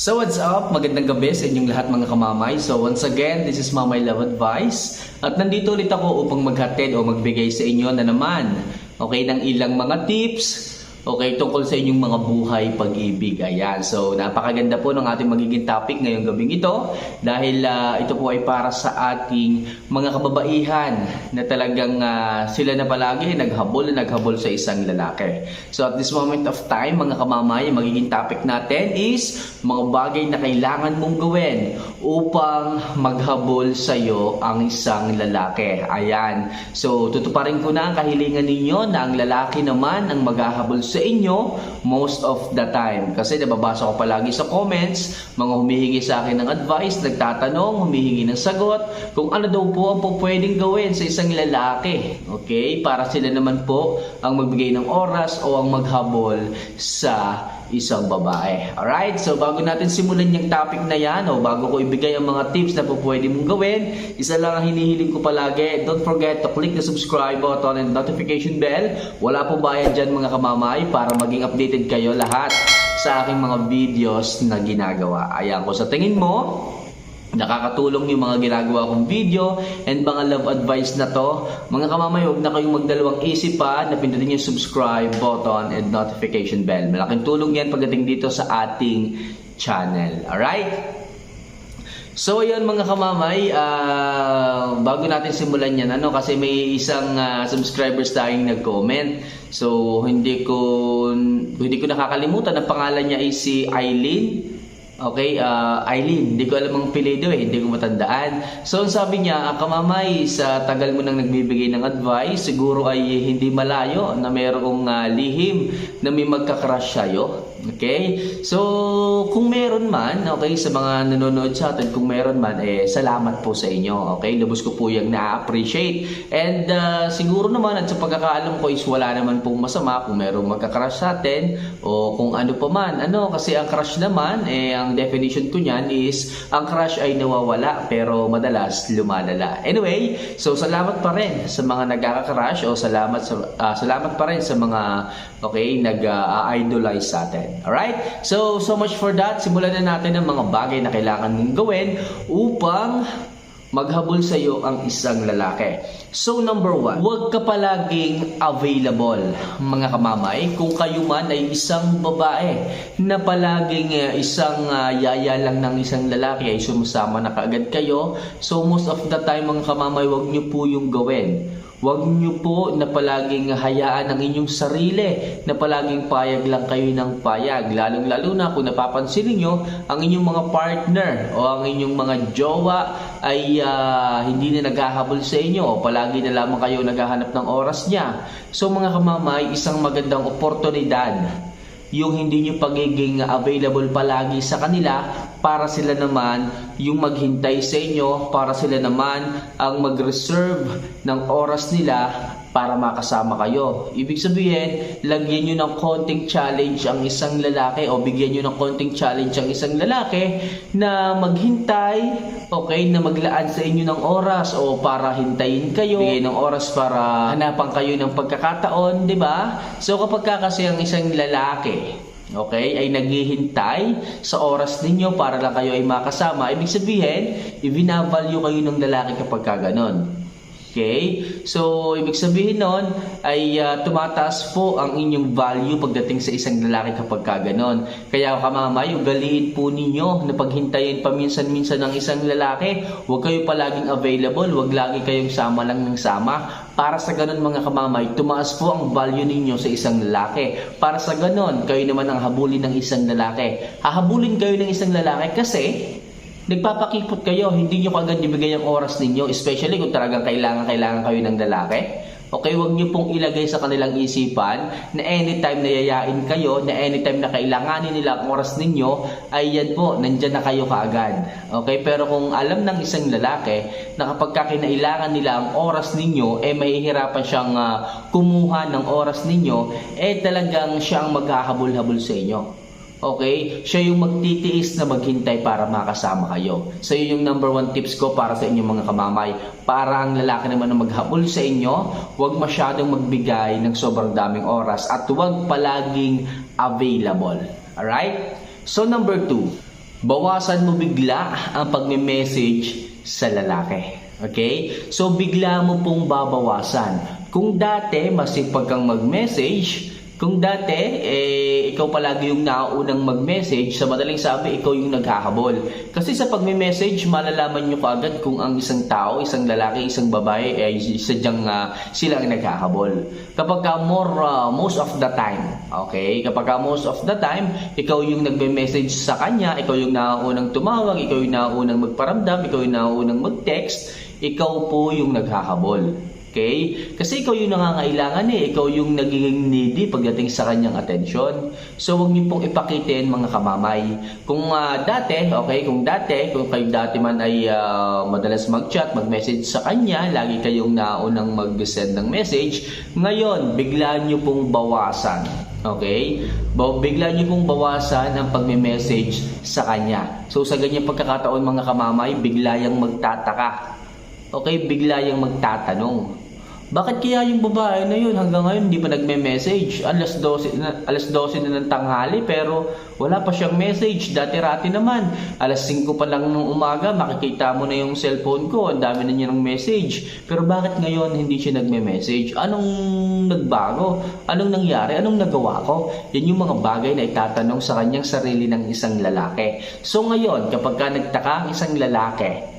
So what's up? Magandang gabi sa inyong lahat mga kamamay. So once again, this is Mamay Love Advice. At nandito ulit ako upang maghatid o magbigay sa inyo na naman okay, ng ilang mga tips Okay, tungkol sa inyong mga buhay pag-ibig. Ayan. So, napakaganda po ng ating magiging topic ngayong gabing ito dahil ah, ito po ay para sa ating mga kababaihan na talagang ah, sila na palagi naghabol na naghabol sa isang lalaki. So, at this moment of time, mga kamamay, magiging topic natin is mga bagay na kailangan mong gawin upang maghabol sa iyo ang isang lalaki. Ayan. So, tutuparin ko na ang kahilingan ninyo na ang lalaki naman ang maghahabol sa inyo most of the time. Kasi nababasa ko palagi sa comments, mga humihingi sa akin ng advice, nagtatanong, humihingi ng sagot, kung ano daw po ang po pwedeng gawin sa isang lalaki. Okay? Para sila naman po ang magbigay ng oras o ang maghabol sa isang babae. Alright? So, bago natin simulan yung topic na yan, o bago ko ibigay ang mga tips na po pwede mong gawin, isa lang ang hinihiling ko palagi, don't forget to click the subscribe button and notification bell. Wala po bayad dyan mga kamamay para maging updated kayo lahat sa aking mga videos na ginagawa. Ayan ko sa tingin mo, Nakakatulong yung mga ginagawa kong video and mga love advice na to. Mga kamamay, huwag na kayong magdalawang isip pa na pindutin yung subscribe button and notification bell. Malaking tulong yan pagdating dito sa ating channel. Alright? So ayun mga kamamay, ah, bago natin simulan yan, ano, kasi may isang ah, subscribers tayong nag-comment. So hindi ko hindi ko nakakalimutan ang pangalan niya ay si Eileen. Okay, uh, Eileen, hindi ko alam ang pilido eh, hindi ko matandaan. So sabi niya, ah, kamamay, sa tagal mo nang nagbibigay ng advice, siguro ay hindi malayo na mayroong ah, lihim na may magka-crush sa'yo. Okay? So, kung meron man, okay, sa mga nanonood sa atin, kung meron man, eh, salamat po sa inyo. Okay? Lubos ko po yung na-appreciate. And uh, siguro naman, at sa pagkakaalam ko is wala naman pong masama kung merong magka-crush sa atin o kung ano pa man. Ano, kasi ang crush naman, eh, ang definition ko niyan is, ang crush ay nawawala pero madalas lumalala. Anyway, so salamat pa rin sa mga nagkaka-crush o salamat sa ah, salamat pa rin sa mga okay, nag-idolize sa atin. Alright? So, so much for that. Simulan na natin ang mga bagay na kailangan mong gawin upang maghabol sa iyo ang isang lalaki. So number one, huwag ka palaging available mga kamamay kung kayo man ay isang babae na palaging eh, isang ah, yaya lang ng isang lalaki ay sumasama na kaagad kayo. So most of the time mga kamamay, huwag niyo po yung gawin. Huwag niyo po na palaging hayaan ang inyong sarili, na palaging payag lang kayo ng payag. Lalong-lalo na kung napapansin niyo ang inyong mga partner o ang inyong mga jowa ay ah, hindi na naghahabol sa inyo o palagi na lamang kayo naghahanap ng oras niya. So mga kamamay, isang magandang oportunidad yung hindi nyo pagiging available palagi sa kanila para sila naman yung maghintay sa inyo, para sila naman ang mag-reserve ng oras nila para makasama kayo. Ibig sabihin, lagyan nyo ng konting challenge ang isang lalaki o bigyan nyo ng konting challenge ang isang lalaki na maghintay, okay, na maglaan sa inyo ng oras o para hintayin kayo, bigyan ng oras para hanapan kayo ng pagkakataon, di ba? So kapag ka kasi ang isang lalaki, okay, ay naghihintay sa oras ninyo para lang kayo ay makasama, ibig sabihin, ibinavalue kayo ng lalaki kapag ka ganon. Okay? So, ibig sabihin nun ay ah, tumataas po ang inyong value pagdating sa isang lalaki kapag ka ganon. Kaya kamamay, ugaliin po ninyo na paghintayin paminsan-minsan ng isang lalaki. Huwag kayo palaging available, huwag lagi kayong sama lang ng sama. Para sa ganon mga kamamay, tumaas po ang value ninyo sa isang lalaki. Para sa ganon, kayo naman ang habulin ng isang lalaki. Hahabulin kayo ng isang lalaki kasi nagpapakipot kayo, hindi nyo kagad ibigay ang oras ninyo, especially kung talagang kailangan, kailangan kayo ng lalaki. Okay, huwag niyo pong ilagay sa kanilang isipan na anytime na yayain kayo, na anytime na kailanganin nila ang oras ninyo, ay yan po, nandyan na kayo kaagad. Okay, pero kung alam ng isang lalaki na kapag kakinailangan nila ang oras ninyo, eh mahihirapan siyang ah, kumuha ng oras ninyo, eh talagang siyang maghahabol-habol sa inyo. Okay? Siya yung magtitiis na maghintay para makasama kayo. So yun yung number one tips ko para sa inyong mga kamamay. Para ang lalaki naman na maghabol sa inyo, huwag masyadong magbigay ng sobrang daming oras at huwag palaging available. Alright? So number two, bawasan mo bigla ang pagme-message sa lalaki. Okay? So, bigla mo pong babawasan. Kung dati, masipag kang mag-message, kung dati, eh, ikaw palagi yung nauunang mag-message, sa madaling sabi, ikaw yung naghahabol. Kasi sa pagme-message, malalaman nyo kaagad kung ang isang tao, isang lalaki, isang babae, ay sadyang uh, sila ang naghahabol. Kapag ka more, uh, most of the time, okay? Kapag ka most of the time, ikaw yung nagme-message sa kanya, ikaw yung nauunang tumawag, ikaw yung nauunang magparamdam, ikaw yung nauunang mag-text, ikaw po yung naghahabol. Okay? Kasi ikaw yung nangangailangan eh. Ikaw yung nagiging needy pagdating sa kanyang atensyon. So, huwag niyo pong ipakitin mga kamamay. Kung uh, dati, okay, kung dati, kung kayo dati man ay uh, madalas mag-chat, mag-message sa kanya, lagi kayong naunang mag-send ng message, ngayon, bigla niyo pong bawasan. Okay? Bigla niyo pong bawasan ang pagme-message sa kanya. So, sa ganyang pagkakataon mga kamamay, bigla yang magtataka. Okay, bigla yang magtatanong. Bakit kaya yung babae na yun hanggang ngayon hindi pa nagme-message? Alas 12 na, alas 12 na ng tanghali pero wala pa siyang message. Dati-rati naman, alas 5 pa lang ng umaga, makikita mo na yung cellphone ko, ang dami na niya ng message. Pero bakit ngayon hindi siya nagme-message? Anong nagbago? Anong nangyari? Anong nagawa ko? Yan yung mga bagay na itatanong sa kanyang sarili ng isang lalaki. So ngayon, kapag ka nagtaka ang isang lalaki,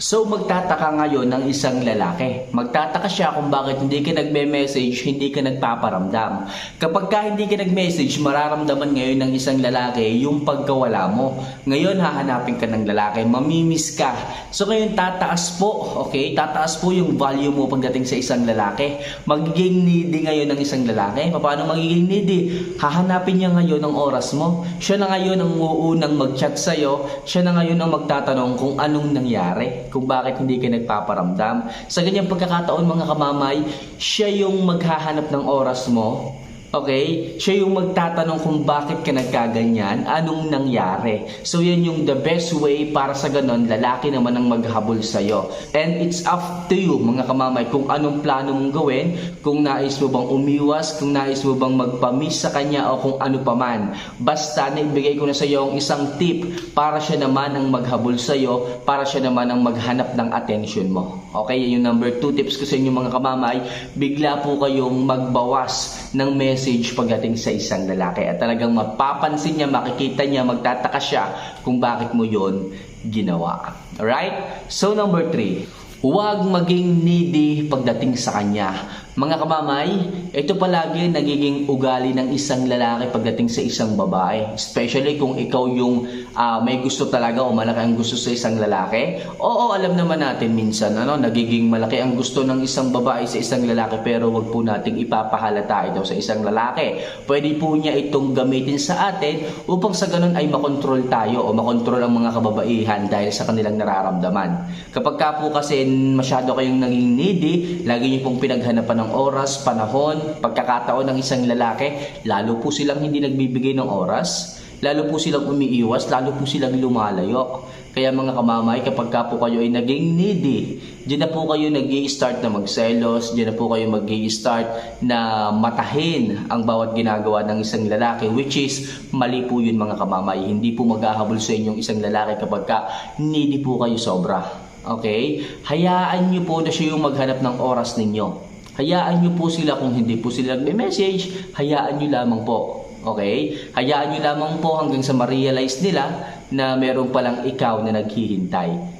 So magtataka ngayon ng isang lalaki. Magtataka siya kung bakit hindi ka nagme-message, hindi ka nagpaparamdam. Kapag ka hindi ka nag-message, mararamdaman ngayon ng isang lalaki yung pagkawala mo. Ngayon hahanapin ka ng lalaki, mamimiss ka. So ngayon tataas po, okay? Tataas po yung value mo pagdating sa isang lalaki. Magiging needy ngayon ng isang lalaki. Paano magiging needy? Hahanapin niya ngayon ang oras mo. Siya na ngayon ang uunang mag-chat sa'yo. Siya na ngayon ang magtatanong kung anong nangyari kung bakit hindi ka nagpaparamdam. Sa ganyang pagkakataon mga kamamay, siya yung maghahanap ng oras mo Okay? Siya yung magtatanong kung bakit ka nagkaganyan, anong nangyari. So, yan yung the best way para sa ganon, lalaki naman ang maghabol sa'yo. And it's up to you, mga kamamay, kung anong plano mong gawin, kung nais mo bang umiwas, kung nais mo bang magpamis sa kanya o kung ano paman. Basta, naibigay ko na sa iyo ang isang tip para siya naman ang maghabol sa'yo, para siya naman ang maghanap ng attention mo. Okay? Yan yung number 2 tips ko sa inyo mga kamamay. Bigla po kayong magbawas ng message message pagdating sa isang lalaki at talagang mapapansin niya, makikita niya, magtataka siya kung bakit mo yon ginawa. Alright? So number 3, huwag maging needy pagdating sa kanya. Mga kamamay, ito palagi nagiging ugali ng isang lalaki pagdating sa isang babae. Especially kung ikaw yung uh, may gusto talaga o malaki ang gusto sa isang lalaki. Oo, alam naman natin minsan, ano, nagiging malaki ang gusto ng isang babae sa isang lalaki pero wag po nating ipapahalata ito sa isang lalaki. Pwede po niya itong gamitin sa atin upang sa ganun ay makontrol tayo o makontrol ang mga kababaihan dahil sa kanilang nararamdaman. Kapag ka po kasi masyado kayong naging needy, lagi niyo pong pinaghanapan ng oras, panahon, pagkakataon ng isang lalaki, lalo po silang hindi nagbibigay ng oras, lalo po silang umiiwas, lalo po silang lumalayo. Kaya mga kamamay, kapag ka po kayo ay naging needy, diyan na po kayo nag start na magselos, diyan na po kayo mag start na matahin ang bawat ginagawa ng isang lalaki, which is mali po yun mga kamamay. Hindi po maghahabol sa inyong isang lalaki kapag ka needy po kayo sobra. Okay? Hayaan nyo po na siya yung maghanap ng oras ninyo. Hayaan nyo po sila kung hindi po sila nagme-message, hayaan nyo lamang po. Okay? Hayaan nyo lamang po hanggang sa ma-realize nila na meron palang ikaw na naghihintay.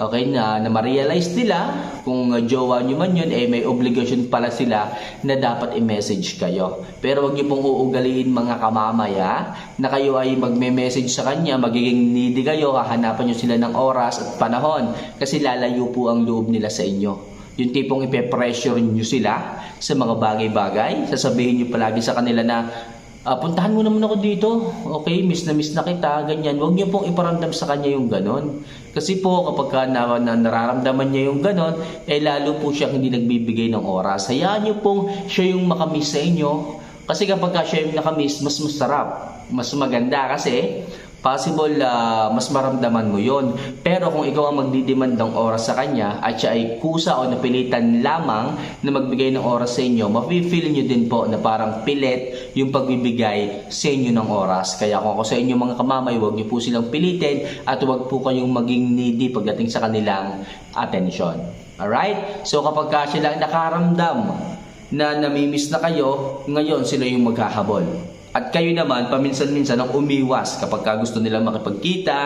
Okay, na, na ma-realize nila kung jowa nyo man yun, eh may obligation pala sila na dapat i-message kayo. Pero wag nyo pong uugaliin mga kamamaya na kayo ay magme-message sa kanya, magiging needy kayo, hahanapan nyo sila ng oras at panahon kasi lalayo po ang loob nila sa inyo. Yung tipong ipe-pressure nyo sila sa mga bagay-bagay. Sasabihin nyo palagi sa kanila na, uh, puntahan mo naman ako dito. Okay, miss na miss na kita, ganyan. Huwag niyo pong iparamdam sa kanya yung ganon. Kasi po, kapag ka na, na, nararamdaman niya yung ganon, eh lalo po siya hindi nagbibigay ng oras. Hayaan niyo pong siya yung makamiss sa inyo. Kasi kapag ka siya yung nakamiss, mas masarap. Mas maganda kasi possible ah, mas maramdaman mo yon. Pero kung ikaw ang magdidemand ng oras sa kanya at siya ay kusa o napilitan lamang na magbigay ng oras sa inyo, mafe-feel nyo din po na parang pilit yung pagbibigay sa inyo ng oras. Kaya kung ako sa inyo mga kamamay, huwag niyo po silang pilitin at huwag po kayong maging needy pagdating sa kanilang atensyon. Alright? So kapag ka sila nakaramdam na namimiss na kayo, ngayon sila yung maghahabol. At kayo naman, paminsan-minsan ang umiwas kapag ka gusto nilang makipagkita,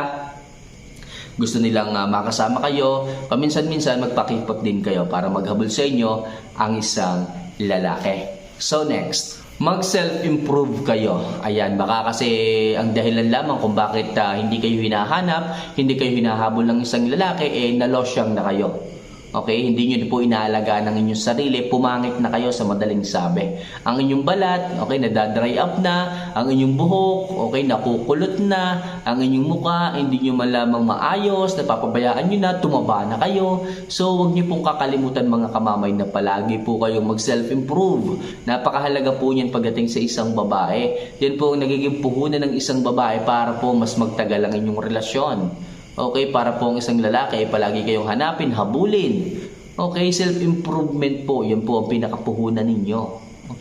gusto nilang ah, makasama kayo, paminsan-minsan magpakipot din kayo para maghabol sa inyo ang isang lalaki. So next, mag self-improve kayo. Ayan, baka kasi ang dahilan lamang kung bakit ah, hindi kayo hinahanap, hindi kayo hinahabol ng isang lalaki, eh nalosyang na kayo. Okay, hindi nyo po inaalagaan ang inyong sarili, pumangit na kayo sa madaling sabi. Ang inyong balat, okay, nadadry up na, ang inyong buhok, okay, nakukulot na, ang inyong muka, hindi nyo man lamang maayos, napapabayaan nyo na, tumaba na kayo. So, huwag nyo pong kakalimutan mga kamamay na palagi po kayong mag-self-improve. Napakahalaga po niyan pagdating sa isang babae. Yan po ang nagiging puhunan ng isang babae para po mas magtagal ang inyong relasyon. Okay, para po ang isang lalaki palagi kayong hanapin, habulin. Okay, self-improvement po, yan po ang pinakapuhunan ninyo.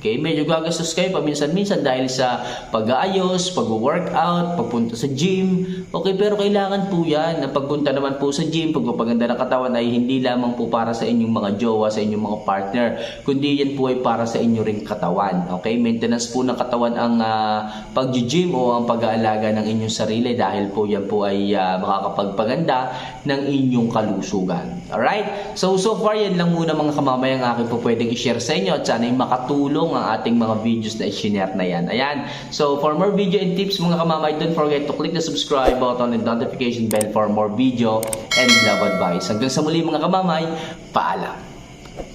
Okay, medyo gagastos kayo paminsan-minsan dahil sa pag-aayos, pag-workout, pagpunta sa gym. Okay, pero kailangan po yan na pagpunta naman po sa gym, pagpapaganda ng katawan ay hindi lamang po para sa inyong mga jowa, sa inyong mga partner, kundi yan po ay para sa inyo ring katawan. Okay, maintenance po ng katawan ang uh, pag-gym o ang pag-aalaga ng inyong sarili dahil po yan po ay ah, makakapagpaganda ng inyong kalusugan. Alright? So, so far yan lang muna mga kamamay ang akin po pwedeng i-share sa inyo at sana ay makatulong ang ating mga videos na i-share na yan. Ayan. So, for more video and tips mga kamamay, don't forget to click the subscribe button and notification bell for more video and love advice. Hanggang sa muli mga kamamay, paalam.